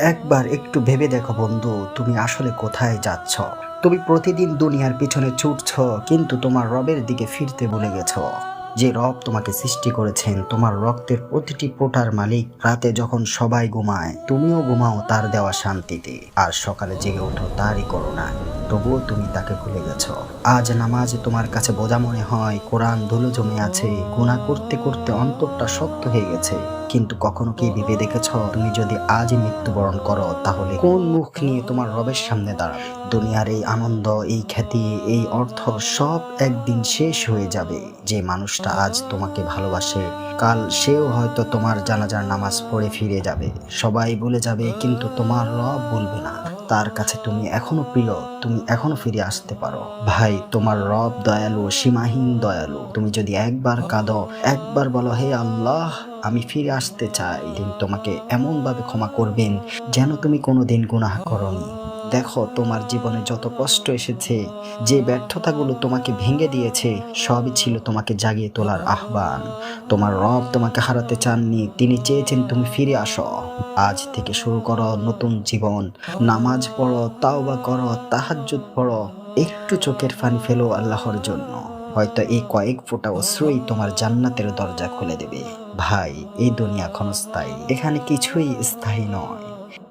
একবার একটু ভেবে দেখো বন্ধু, তুমি আসলে কোথায় যাচ্ছ? তুমি প্রতিদিন দুনিয়ার পিছনে ছুটছ, কিন্তু তোমার রবের দিকে ফিরতে ভুলে গেছো। যে রব তোমাকে সৃষ্টি করেছেন, তোমার রক্তের প্রতিটি পোটার মালিক রাতে যখন সবাই ঘুমায়, তুমিও ঘুমাও তার দেওয়া শান্তিতে। আর সকালে জেগে ওঠো তারই করুণায়। তবুও তুমি তাকে ভুলে গেছো। আজ নামাজ তোমার কাছে বোঝা মনে হয়, কোরআন ধুলো জমে আছে গুণা করতে করতে অন্তরটা শক্ত হয়ে গেছে। কিন্তু কখনো কি ভেবে দেখেছ, তুমি যদি আজই মৃত্যুবরণ করো, তাহলে কোন মুখ নিয়ে তোমার রবের সামনে দাঁড়াবে? দুনিয়ার এই আনন্দ, এই খ্যাতি, এই অর্থ সব একদিন শেষ হয়ে যাবে। যে মানুষটা আজ তোমাকে ভালোবাসে, কাল সেও হয়তো তোমার জানাজার নামাজ পড়ে ফিরে যাবে। সবাই বলে যাবে, কিন্তু তোমার রব বলবে না। তার কাছে তুমি এখনও প্রিয়, তুমি এখনও ফিরে আসতে পারো। ভাই, তোমার রব দয়ালু, সীমাহীন দয়ালু। তুমি যদি একবার কাঁদো, একবার বলো, হে আল্লাহ আমি ফিরে আসতে চাই। তিনি তোমাকে এমনভাবে ক্ষমা করবেন যেন তুমি কোনো কোনোদিন গুনাহ করনি। দেখো, তোমার জীবনে যত কষ্ট এসেছে, যে ব্যর্থতাগুলো তোমাকে ভেঙে দিয়েছে, সবই ছিল তোমাকে জাগিয়ে তোলার আহ্বান। তোমার রব তোমাকে হারাতে চাননি, তিনি চেয়েছেন তুমি ফিরে আসো। আজ থেকে শুরু করো নতুন জীবন। নামাজ পড়ো, তাওবা করো, তাহাজ্জুদ পড়ো। একটু চোখের পানি ফেলো আল্লাহর জন্য। হয়তো এই কয়েক ফোঁটা অশ্রুই তোমার জান্নাতের দরজা খুলে দেবে। ভাই, এই দুনিয়া ক্ষণস্থায়ী। এখানে কিছুই স্থায়ী নয়।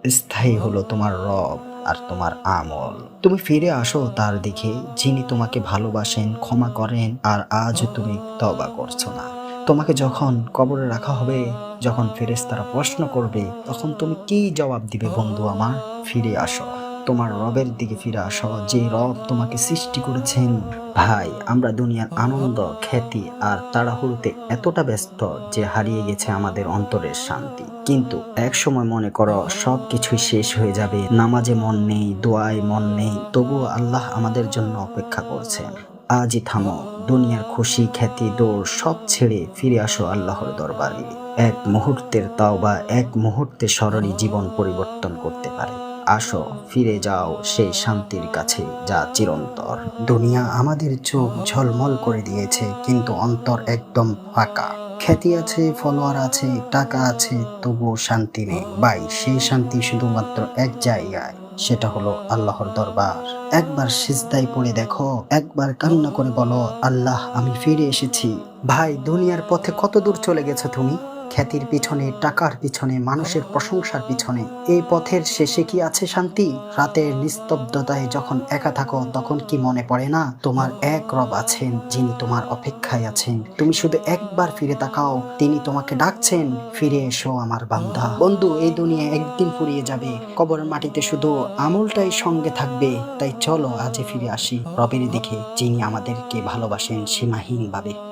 স্থায়ী হলো তোমার রব আর তোমার আমল। তুমি ফিরে আসো তার দিকে, যিনি তোমাকে ভালোবাসেন, ক্ষমা করেন, আর আজ তুমি তবা করছ না। তোমাকে যখন কবরে রাখা হবে, যখন ফেরেশতারা প্রশ্ন করবে, তখন তুমি কি জবাব দিবে বন্ধু আমার? ফিরে আসো। তোমার রবের দিকে ফিরে আসো, যে রব তোমাকে সৃষ্টি করেছেন। ভাই, আমরা দুনিয়ার আনন্দ, খ্যাতি আর তাড়াহুড়োতে এতটা ব্যস্ত যে হারিয়ে গেছে আমাদের অন্তরের শান্তি। কিন্তু এক সময় মনে করো সব কিছুই শেষ হয়ে যাবে। নামাজে মন নেই, দোয়ায় মন নেই, তবুও আল্লাহ আমাদের জন্য অপেক্ষা করছেন। আজই থামো, দুনিয়ার খুশি, খ্যাতি দৌড় সব ছেড়ে ফিরে আসো আল্লাহর দরবারে। এক মুহূর্তের তাও বা এক মুহূর্তে স্মরণই জীবন পরিবর্তন করতে পারে। আসো, ফিরে যাও সেই শান্তির কাছে যা চিরন্তর। দুনিয়া আমাদের চোখ ঝলমল করে দিয়েছে, কিন্তু অন্তর একদম ফাঁকা। খ্যাতি আছে, ফলোয়ার আছে, টাকা আছে, তবুও শান্তি নেই। ভাই, সেই শান্তি শুধুমাত্র এক জায়গায়, সেটা হলো আল্লাহর দরবার। একবার সিজদায় পড়ে দেখো, একবার কান্না করে বলো, আল্লাহ, আমি ফিরে এসেছি। ভাই, দুনিয়ার পথে কত দূর চলে গেছো তুমি? খ্যাতির পিছনে, টাকার পিছনে, মানুষের প্রশংসার পিছনে। এই পথের শেষে কি আছে শান্তি? রাতের নিস্তব্ধতায় যখন একা থাকো, তখন কি মনে পড়ে না? তোমার এক রব আছেন, যিনি তোমার অপেক্ষায় আছেন। তুমি শুধু একবার ফিরে তাকাও, তিনি তোমাকে ডাকছেন, ফিরে এসো আমার বান্ধা বন্ধু, এই দুনিয়া একদিন ফুরিয়ে যাবে। কবর মাটিতে শুধু আমলটাই সঙ্গে থাকবে। তাই চলো আজে ফিরে আসি। রবের দিকে, যিনি আমাদেরকে ভালোবাসেন সীমাহীন ভাবে